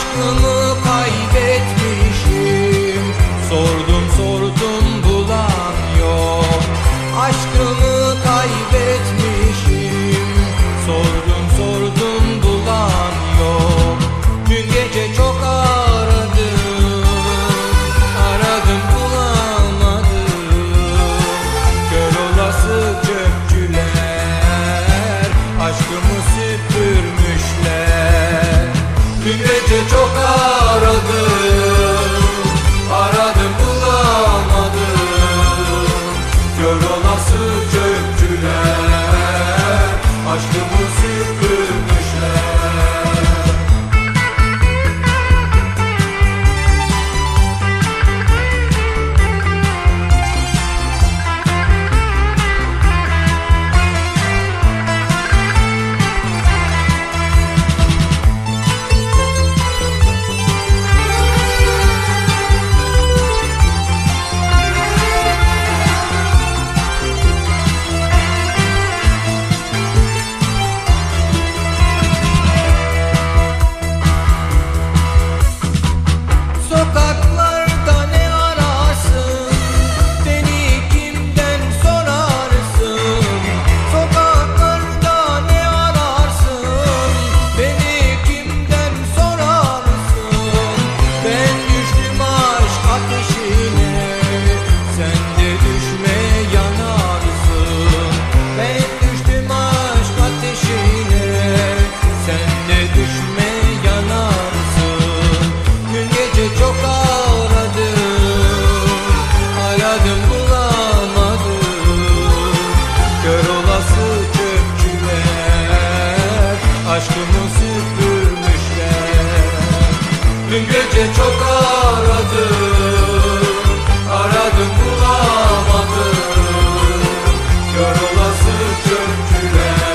aşkını Milleti çok aradı Aradım bulamadım. Kör türküler